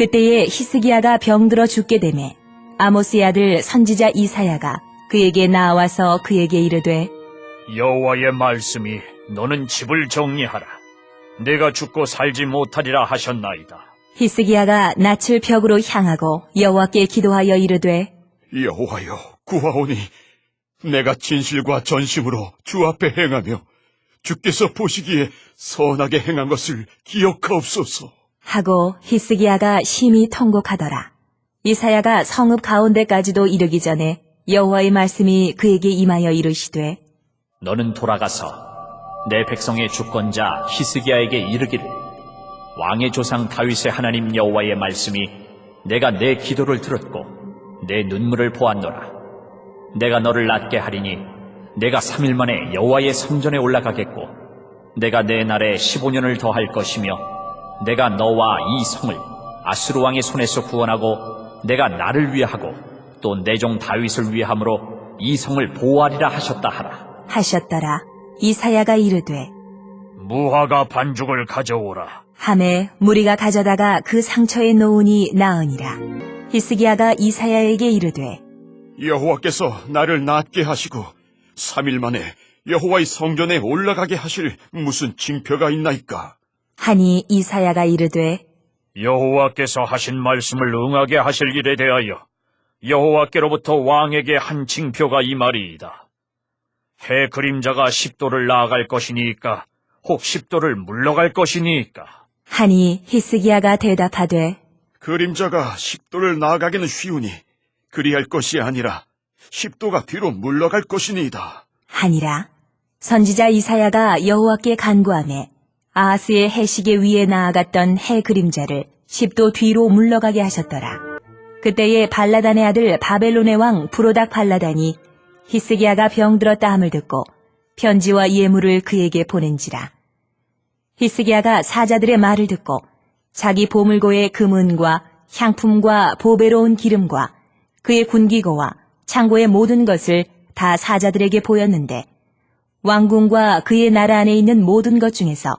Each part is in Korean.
그때에 히스기야가 병들어 죽게 되매 아모스의 아들 선지자 이사야가 그에게 나와서 그에게 이르되 여호와의 말씀이 너는 집을 정리하라. 내가 죽고 살지 못하리라 하셨나이다. 히스기야가 낯을 벽으로 향하고 여호와께 기도하여 이르되 여호와여 구하오니 내가 진실과 전심으로 주 앞에 행하며 주께서 보시기에 선하게 행한 것을 기억하옵소서. 하고 히스기야가 심히 통곡하더라. 이사야가 성읍 가운데까지도 이르기 전에 여호와의 말씀이 그에게 임하여 이르시되 너는 돌아가서 내 백성의 주권자 히스기야에게 이르기를 왕의 조상 다윗의 하나님 여호와의 말씀이 내가 내 기도를 들었고 내 눈물을 보았노라 내가 너를 낫게 하리니 내가 3일 만에 여호와의 성전에 올라가겠고 내가 내 날에 15년을 더할 것이며 내가 너와 이 성을 아수르 왕의 손에서 구원하고 내가 나를 위하고 또 내 종 다윗을 위함으로 이 성을 보호하리라 하셨다 하라 하셨더라. 이사야가 이르되 무화과 반죽을 가져오라. 함에 무리가 가져다가 그 상처에 놓으니 나으니라. 히스기야가 이사야에게 이르되 여호와께서 나를 낫게 하시고 3일 만에 여호와의 성전에 올라가게 하실 무슨 징표가 있나이까? 하니 이사야가 이르되 여호와께서 하신 말씀을 응하게 하실 일에 대하여 여호와께로부터 왕에게 한 징표가 이 말이이다. 해 그림자가 10도를 나아갈 것이니까 혹 10도를 물러갈 것이니까 하니 히스기야가 대답하되 그림자가 10도를 나아가기는 쉬우니 그리할 것이 아니라 10도가 뒤로 물러갈 것이니이다. 하니라. 선지자 이사야가 여호와께 간구하매 아하스의 해시계 위에 나아갔던 해 그림자를 10도 뒤로 물러가게 하셨더라. 그때에 발라단의 아들 바벨론의 왕 브로닥 발라단이 히스기야가 병들었다 함을 듣고 편지와 예물을 그에게 보낸지라. 히스기야가 사자들의 말을 듣고 자기 보물고의 금은과 향품과 보배로운 기름과 그의 군기고와 창고의 모든 것을 다 사자들에게 보였는데 왕궁과 그의 나라 안에 있는 모든 것 중에서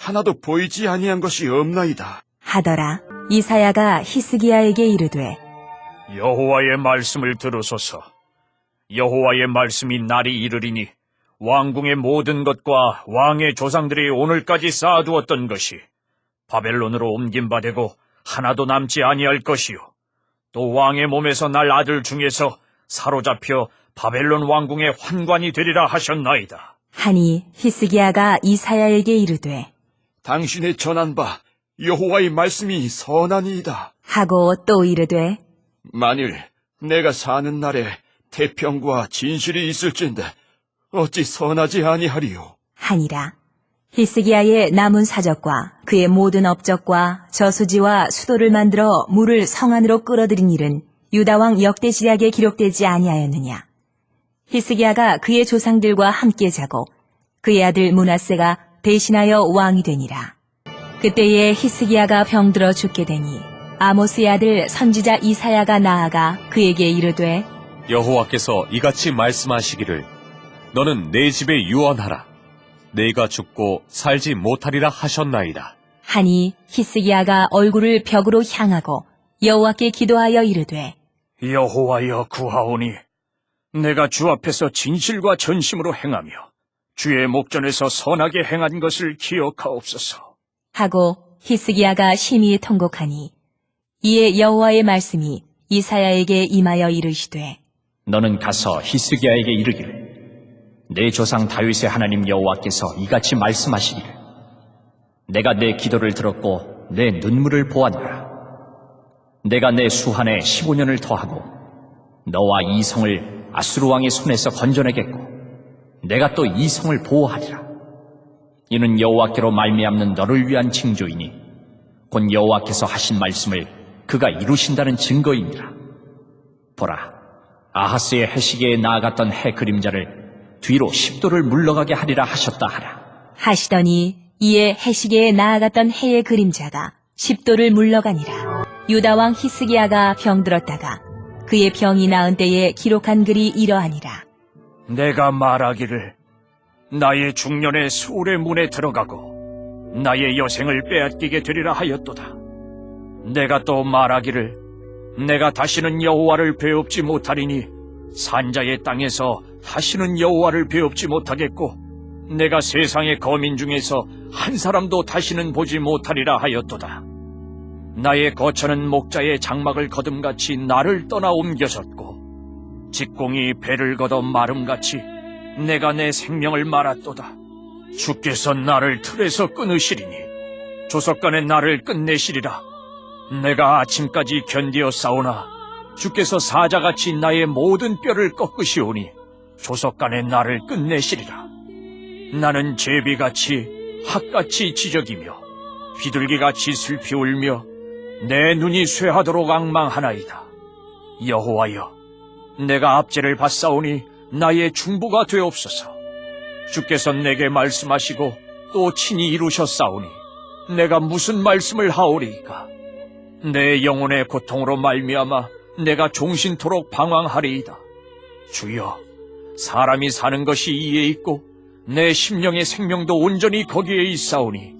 하나도 보이지 아니한 것이 없나이다. 하더라. 이사야가 히스기야에게 이르되 여호와의 말씀을 들으소서. 여호와의 말씀이 날이 이르리니 왕궁의 모든 것과 왕의 조상들이 오늘까지 쌓아두었던 것이 바벨론으로 옮김바 되고 하나도 남지 아니할 것이요. 또 왕의 몸에서 날 아들 중에서 사로잡혀 바벨론 왕궁의 환관이 되리라 하셨나이다. 하니 히스기야가 이사야에게 이르되 당신의 전한 바 여호와의 말씀이 선하니이다. 하고 또 이르되 만일 내가 사는 날에 태평과 진실이 있을진데 어찌 선하지 아니하리요. 하니라. 히스기야의 남은 사적과 그의 모든 업적과 저수지와 수도를 만들어 물을 성 안으로 끌어들인 일은 유다왕 역대 지략에 기록되지 아니하였느냐. 히스기야가 그의 조상들과 함께 자고 그의 아들 문하세가 대신하여 왕이 되니라. 그때에 히스기야가 병들어 죽게 되니 아모스의 아들 선지자 이사야가 나아가 그에게 이르되 여호와께서 이같이 말씀하시기를 너는 내 집에 유언하라 내가 죽고 살지 못하리라 하셨나이다 하니 히스기야가 얼굴을 벽으로 향하고 여호와께 기도하여 이르되 여호와여 구하오니 내가 주 앞에서 진실과 전심으로 행하며 주의 목전에서 선하게 행한 것을 기억하옵소서. 하고 히스기야가 심히 통곡하니 이에 여호와의 말씀이 이사야에게 임하여 이르시되 너는 가서 히스기야에게 이르기를 내 조상 다윗의 하나님 여호와께서 이같이 말씀하시기를 내가 내 기도를 들었고 내 눈물을 보았노라 내가 내 수한에 15년을 더하고 너와 이 성을 아수르 왕의 손에서 건져내겠고 내가 또 이 성을 보호하리라 이는 여호와께로 말미암는 너를 위한 징조이니 곧 여호와께서 하신 말씀을 그가 이루신다는 증거이니라. 보라, 아하스의 해시계에 나아갔던 해 그림자를 뒤로 십도를 물러가게 하리라 하셨다 하라. 하시더니 이에 해시계에 나아갔던 해의 그림자가 십도를 물러가니라. 유다 왕 히스기야가 병들었다가 그의 병이 나은 때에 기록한 글이 이러하니라. 내가 말하기를 나의 중년의 수울의 문에 들어가고 나의 여생을 빼앗기게 되리라 하였도다. 내가 또 말하기를 내가 다시는 여호와를 배웁지 못하리니 산자의 땅에서 다시는 여호와를 배웁지 못하겠고 내가 세상의 거민 중에서 한 사람도 다시는 보지 못하리라 하였도다. 나의 거처는 목자의 장막을 거둠같이 나를 떠나 옮겨졌고 직공이 배를 걷어 마름같이 내가 내 생명을 말았도다. 주께서 나를 틀에서 끊으시리니 조석간에 나를 끝내시리라. 내가 아침까지 견디어 싸우나 주께서 사자같이 나의 모든 뼈를 꺾으시오니 조석간에 나를 끝내시리라. 나는 제비같이 학같이 지적이며 비둘기같이 슬피 울며 내 눈이 쇠하도록 악망하나이다. 여호와여, 내가 압제를 받사오니 나의 중보가 되옵소서. 주께서 내게 말씀하시고 또 친히 이루셨사오니 내가 무슨 말씀을 하오리이까? 내 영혼의 고통으로 말미암아 내가 종신토록 방황하리이다. 주여, 사람이 사는 것이 이에 있고 내 심령의 생명도 온전히 거기에 있사오니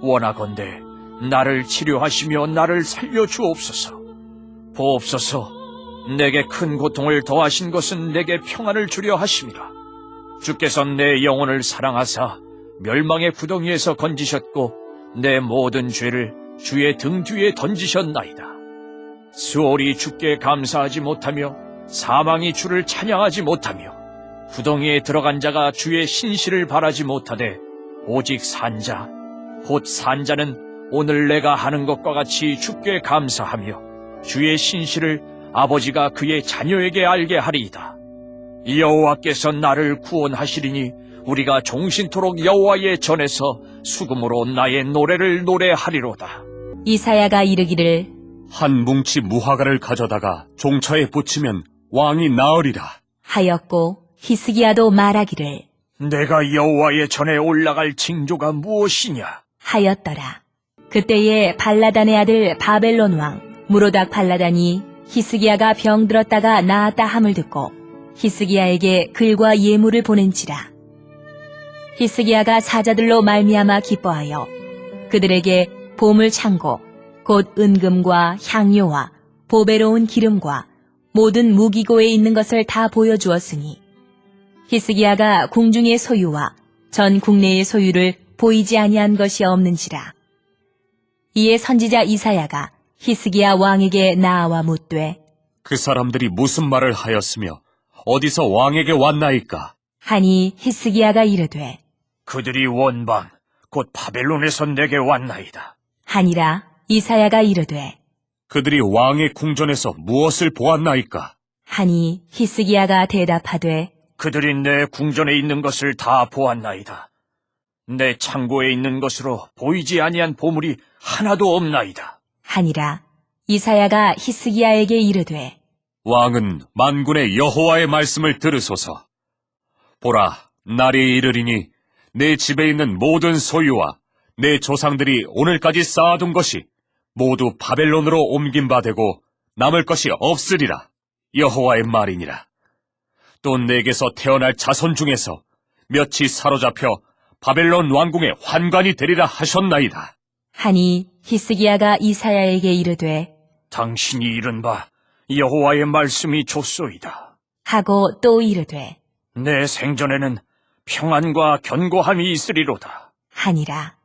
원하건대 나를 치료하시며 나를 살려 주옵소서. 보옵소서, 내게 큰 고통을 더하신 것은 내게 평안을 주려 하심이라. 주께서 내 영혼을 사랑하사 멸망의 구덩이에서 건지셨고 내 모든 죄를 주의 등 뒤에 던지셨나이다. 수월이 주께 감사하지 못하며 사망이 주를 찬양하지 못하며 구덩이에 들어간 자가 주의 신실을 바라지 못하되 오직 산자 곧 산자는 오늘 내가 하는 것과 같이 주께 감사하며 주의 신실을 아버지가 그의 자녀에게 알게 하리이다. 여호와께서 나를 구원하시리니 우리가 종신토록 여호와의 전에서 수금으로 나의 노래를 노래하리로다. 이사야가 이르기를 한 뭉치 무화과를 가져다가 종처에 붙이면 왕이 나으리라. 하였고 히스기야도 말하기를 내가 여호와의 전에 올라갈 징조가 무엇이냐? 하였더라. 그때에 발라단의 아들 바벨론 왕 무로닥 발라단이 히스기야가 병들었다가 나았다 함을 듣고 히스기야에게 글과 예물을 보낸지라. 히스기야가 사자들로 말미암아 기뻐하여 그들에게 보물 창고 곧 은금과 향료와 보배로운 기름과 모든 무기고에 있는 것을 다 보여주었으니 히스기야가 궁중의 소유와 전 국내의 소유를 보이지 아니한 것이 없는지라. 이에 선지자 이사야가 히스기야 왕에게 나아와 묻되 그 사람들이 무슨 말을 하였으며 어디서 왕에게 왔나이까? 하니 히스기야가 이르되 그들이 원방 곧 바벨론에서 내게 왔나이다. 하니라 이사야가 이르되 그들이 왕의 궁전에서 무엇을 보았나이까? 하니 히스기야가 대답하되 그들이 내 궁전에 있는 것을 다 보았나이다. 내 창고에 있는 것으로 보이지 아니한 보물이 하나도 없나이다. 하니라 이사야가 히스기야에게 이르되 왕은 만군의 여호와의 말씀을 들으소서. 보라, 날이 이르리니 내 집에 있는 모든 소유와 내 조상들이 오늘까지 쌓아둔 것이 모두 바벨론으로 옮긴 바 되고 남을 것이 없으리라. 여호와의 말이니라. 또 내게서 태어날 자손 중에서 몇이 사로잡혀 바벨론 왕궁의 환관이 되리라 하셨나이다. 하니 히스기야가 이사야에게 이르되 당신이 이른 바 여호와의 말씀이 좋소이다. 하고 또 이르되 내 생전에는 평안과 견고함이 있으리로다. 하니라